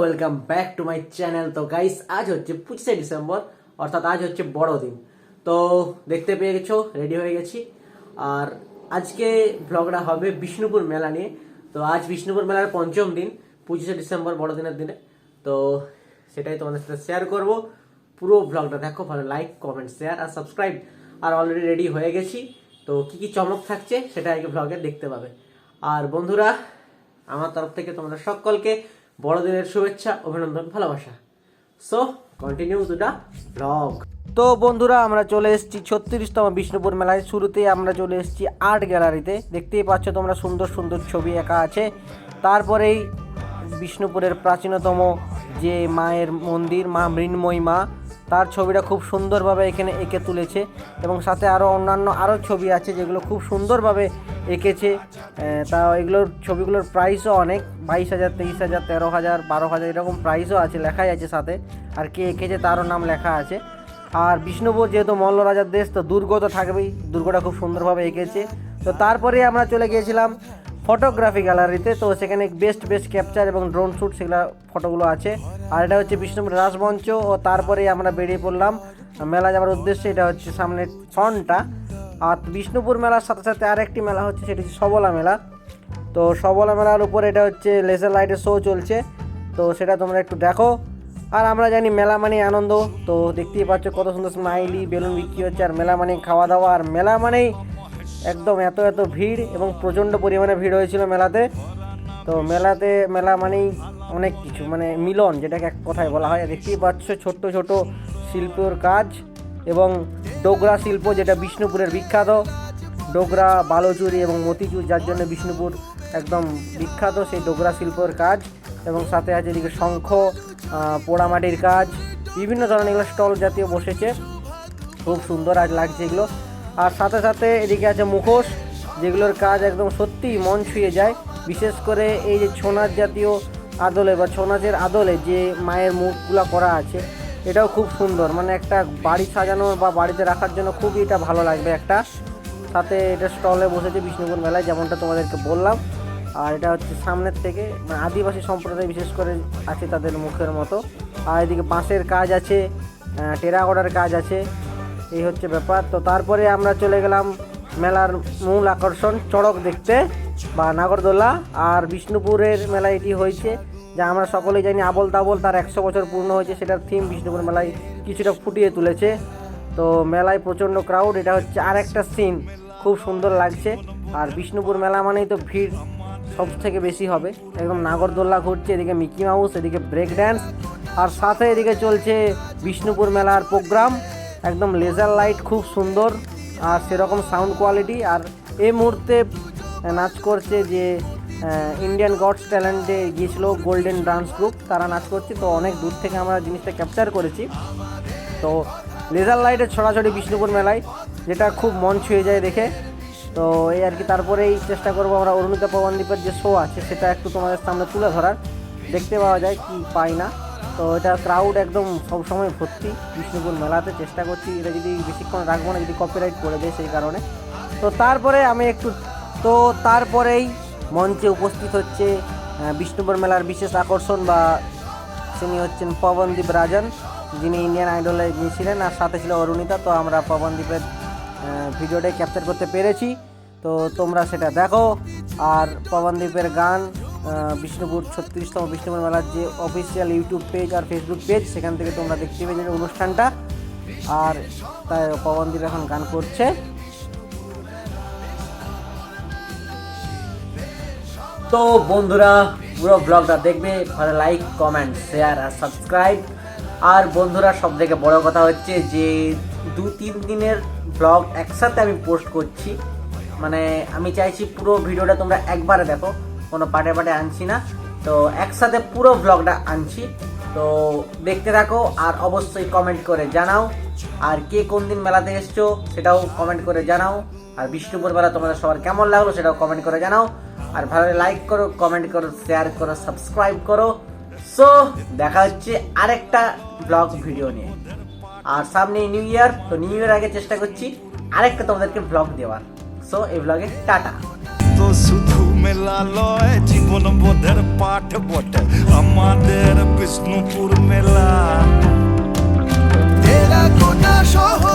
Welcome back to my channel. তো guys আজ হচ্ছে পঁচিশে ডিসেম্বর, অর্থাৎ আজ হচ্ছে বড়দিন। তো দেখতে পেয়ে গেছো রেডি হয়ে গেছি। আর আজকে ব্লগটা হবে বিষ্ণুপুর মেলা নিয়ে। তো আজ বিষ্ণুপুর মেলার পঞ্চম দিন, পঁচিশে ডিসেম্বর বড়দিনের দিনে। তো সেটাই তোমাদের সাথে শেয়ার করব। পুরো ব্লগটা দেখো, ভালো লাইক কমেন্ট শেয়ার আর সাবস্ক্রাইব আর অলরেডি রেডি হয়ে গেছি। তো কি কি চমক থাকছে, সেটা আজকে ব্লগে দেখতে পাবে। আর বন্ধুরা, আমার তরফ থেকে তোমাদের সকলকে বড়দিনের শুভেচ্ছা, অভিনন্দন, ভালোবাসা। সো কন্টিনিউ টু ব্লগ তো বন্ধুরা, আমরা চলে এসেছি ছত্রিশতম বিষ্ণুপুর মেলায়। শুরুতেই আমরা চলে এসেছি আর্ট গ্যালারিতে। দেখতেই পাচ্ছ তোমরা সুন্দর সুন্দর ছবি এঁকা আছে। তারপরেই বিষ্ণুপুরের প্রাচীনতম যে মায়ের মন্দির, মা মৃন্ময়ী মা তার ছবিটা খুব সুন্দরভাবে এখানে এঁকে তুলেছে এবং সাথে আরও অন্যান্য আরও ছবি আছে যেগুলো খুব সুন্দরভাবে এঁকেছে। তা এগুলোর ছবিগুলোর প্রাইসও অনেক, বাইশ হাজার, তেইশ হাজার, তেরো হাজার, বারো হাজার এরকম প্রাইসও আছে লেখাই আছে সাথে। আর কে এঁকেছে তারও নাম লেখা আছে। আর বিষ্ণুপুর যেহেতু মল্ল রাজার দেশ, তো দুর্গ তো থাকবেই, দুর্গটা খুব সুন্দরভাবে এঁকেছে। তো তারপরে আমরা চলে গিয়েছিলাম ফটোগ্রাফি গ্যালারিতে। তো সেখানে বেস্ট বেস্ট ক্যাপচার এবং ড্রোন শ্যুট সেগুলো ফটোগুলো আছে। আর এটা হচ্ছে বিষ্ণুপুর রাজমঞ্চ ও তারপরেই আমরা বেরিয়ে পড়লাম। মেলা যাওয়ার উদ্দেশ্যে এটা হচ্ছে সামনের ফ্রন্টটা আর বিষ্ণুপুর মেলার সাথে সাথে আরেকটি মেলা হচ্ছে, সেটি হচ্ছে সবলা মেলা। তো সবলা মেলার উপর এটা হচ্ছে লেজার লাইটের শো চলছে। তো সেটা তোমরা একটু দেখো। আর আমরা জানি মেলা মানে আনন্দ। তো দেখতেই পাচ্ছ কত সুন্দর স্মাইলি বেলুন বিক্রি হচ্ছে। আর মেলা মানে খাওয়া দাওয়া। আর মেলা মানেই একদম এত এত ভিড় এবং প্রচণ্ড পরিমাণে ভিড় হয়েছিল মেলাতে। তো মেলাতে, মেলা মানেই অনেক কিছু মানে মিলন, যেটাকে এক কথায় বলা হয়। দেখতেই পাচ্ছ ছোট্ট ছোট শিল্পর কাজ এবং ডোগরা শিল্প, যেটা বিষ্ণুপুরের বিখ্যাত। ডোগরা, বালোচুরি এবং মতিচুর, যার জন্য বিষ্ণুপুর একদম বিখ্যাত সেই ডোগরা শিল্পের কাজ। এবং সাথে আছে এদিকে শঙ্খ পোড়ামাটির কাজ, বিভিন্ন ধরনের এগুলো স্টল জাতীয় বসেছে। খুব সুন্দর আজ লাগছে এগুলো। আর সাথে সাথে এদিকে আছে মুখোশ, যেগুলোর কাজ একদম সত্যিই মন ছুঁয়ে যায়। বিশেষ করে এই যে ছৌ নাচ জাতীয় আদলে বা ছৌ নাচের আদলে যে মায়ের মুখগুলো করা আছে, এটাও খুব সুন্দর। মানে একটা বাড়ি সাজানো বা বাড়িতে রাখার জন্য খুবই এটা ভালো লাগবে একটা। সাথে এটা স্টলে বসেছে বিষ্ণুপুর মেলায়, যেমনটা তোমাদেরকে বললাম। আর এটা হচ্ছে সামনের থেকে মানে আদিবাসী সম্প্রদায় বিশেষ করে আছে তাদের মুখের মতো। আর এদিকে বাঁশের কাজ আছে টেরাকোটার কাজ আছে। এই হচ্ছে ব্যাপার। তো তারপরে আমরা চলে গেলাম মেলার মূল আকর্ষণ, চড়ক দেখতে বা নাগরদোলা। আর বিষ্ণুপুরের মেলা এটি হয়েছে, যা আমরা সকলেই জানি আবল তাবল, তার একশো বছর পূর্ণ হয়েছে, সেটার থিম বিষ্ণুপুর মেলায় কিছুটা ফুটিয়ে তুলেছে। তো মেলায় প্রচণ্ড ক্রাউড এটা হচ্ছে আর একটা সিন খুব সুন্দর লাগছে। আর বিষ্ণুপুর মেলা মানেই তো ভিড় সব থেকে বেশি হবে। একদম নাগরদোল্লা ঘুরছে, এদিকে মিকি মাউস, এদিকে ব্রেক ড্যান্স আর সাথে এদিকে চলছে বিষ্ণুপুর মেলার প্রোগ্রাম একদম লেজার লাইট খুব সুন্দর আর সেরকম সাউন্ড কোয়ালিটি আর এই মুহূর্তে নাচ করছে যে ইন্ডিয়ান গডস ট্যালেন্টে গিয়েছিল গোল্ডেন ডান্স গ্রুপ তারা নাচ করছে, তো অনেক দূর থেকে আমরা জিনিসটা ক্যাপচার করেছি। তো লেজার লাইটের ছড়াছড়ি বিষ্ণুপুর মেলায়, যেটা খুব মন ছুঁয়ে যায় দেখে। তো এই আর কি, তারপরেই চেষ্টা করব আমরা অরুণিতা পবনদীপের যে শো আছে, সেটা একটু তোমাদের সামনে তুলে ধরার। দেখতে পাওয়া যায় কি পাই না। তো এটা ক্রাউড একদম সব সময় ভর্তি। বিষ্ণুপুর মেলাতে চেষ্টা করছি। এটা যদি বেশিক্ষণ রাখব না, যদি কপিরাইট করে দেয় সেই কারণে। তো তারপরে আমি একটু, তো তারপরেই মঞ্চে উপস্থিত হচ্ছে বিষ্ণুপুর মেলার বিশেষ আকর্ষণ বা তিনি হচ্ছেন পবনদীপ রাজন। যিনি ইন্ডিয়ান আইডলে গিয়েছিলেন আর সাথে ছিল অরুণিতা। তো আমরা পবনদীপের ভিডিওটাই ক্যাপচার করতে পেরেছি। তো তোমরা সেটা দেখো। আর পবনদীপের গান বিষ্ণুপুর ছত্রিশতম বিষ্ণুপুর মেলার যে অফিসিয়াল ইউটিউব পেজ আর ফেসবুক পেজ সেখান থেকে তোমরা দেখতে পেয়ে যাবে অনুষ্ঠানটা। আর তাই পবনদীপ এখন গান করছে। তো বন্ধুরা, পুরো ব্লগটা দেখবে ভালো লাইক কমেন্ট শেয়ার আর সাবস্ক্রাইব আর বন্ধুরা, সব থেকে বড় কথা হচ্ছে যে, দু তিন দিনের ব্লগ একসাথে আমি পোস্ট করছি। মানে আমি চাইছি পুরো ভিডিওটা তোমরা একবারে দেখো। কোনো পাটে পাটে আনছি না। তো একসাথে পুরো ব্লগটা আনছি। তো দেখতে থাকো আর অবশ্যই কমেন্ট করে জানাও। আর কে কোন দিন মেলাতে এসছো সেটাও কমেন্ট করে জানাও। আর বিষ্ণুপুর মেলা তোমাদের সবার কেমন লাগল সেটাও কমেন্ট করে জানাও। আর ভালো লাইক করো কমেন্ট করো শেয়ার করো সাবস্ক্রাইব করো। সো দেখা হচ্ছে আরেকটা ব্লগ ভিডিও নিয়ে। আর সামনে নিউ ইয়ার তো নিউ ইয়ার আগে চেষ্টা করছি আরেকটা তোমাদেরকে ব্লগ দেওয়ার। সো এই ব্লগে টাটা। তো শুধু মেলা লয় জীবন বোধের পাঠ বটে আমাদের বিষ্ণুপুর মেলা টেরাকোটা শহর